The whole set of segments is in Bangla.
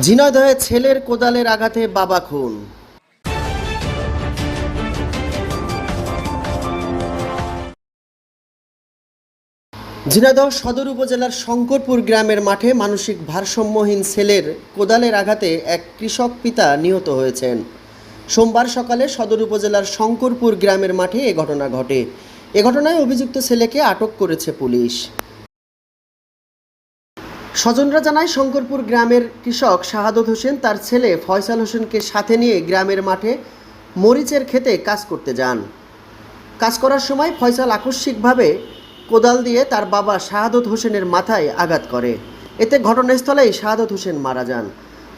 ঝিনাইদহে ছেলের কোদালের আঘাতে বাবা খুন। ঝিনাইদহ সদর উপজেলার শঙ্করপুর গ্রামের মাঠে মানসিক ভারসাম্যহীন ছেলের কোদালের আঘাতে এক কৃষক পিতা নিহত হয়েছেন। সোমবার সকালে সদর উপজেলার শঙ্করপুর গ্রামের মাঠে এ ঘটনা ঘটে। এ ঘটনায় অভিযুক্ত ছেলেকে আটক করেছে পুলিশ। স্বজনরা জানায়, শঙ্করপুর গ্রামের কৃষক শাহাদত হোসেন তার ছেলে ফয়সাল হোসেনকে সাথে নিয়ে গ্রামের মাঠে মরিচের খেতে কাজ করতে যান। কাজ করার সময় ফয়সাল আকস্মিকভাবে কোদাল দিয়ে তার বাবা শাহাদত হোসেনের মাথায় আঘাত করে। এতে ঘটনাস্থলেই শাহাদত হোসেন মারা যান।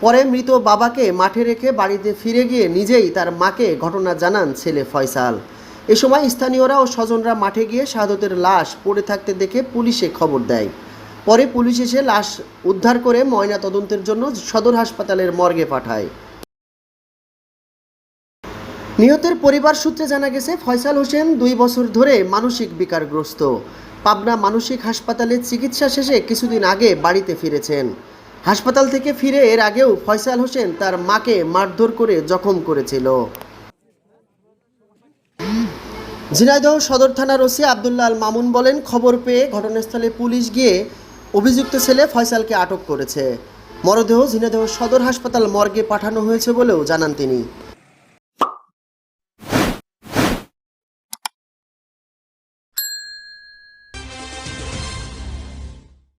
পরে মৃত বাবাকে মাঠে রেখে বাড়িতে ফিরে গিয়ে নিজেই তার মাকে ঘটনা জানান ছেলে ফয়সাল। এ সময় স্থানীয়রা ও স্বজনরা মাঠে গিয়ে শাহাদতের লাশ পড়ে থাকতে দেখে পুলিশে খবর দেয়। পরে পুলিশ এসে লাশ উদ্ধার করে ময়না তদন্তের জন্য সদর হাসপাতালের মর্গে পাঠায়। নিহতের পরিবার সূত্রে জানা গেছে, ফয়সাল হোসেন দুই বছর ধরে মানসিক বিকারগ্রস্ত। পাবনা মানসিক হাসপাতালে চিকিৎসা শেষে কিছুদিন আগে বাড়িতে ফিরেছেন। হাসপাতাল থেকে ফিরে এর আগেও ফয়সাল হোসেন তার মাকে মারধর করে জখম করেছিল। ঝিনাইদহ সদর থানার ওসি আবদুল্লাহ মামুন বলেন, খবর পেয়ে ঘটনাস্থলে পুলিশ গিয়ে অভিযুক্ত ছেলে ফয়সালকে আটক করেছে। মরদেহ ঝিনাইদহ সদর হাসপাতাল মর্গে পাঠানো হয়েছে বলেও জানান তিনি।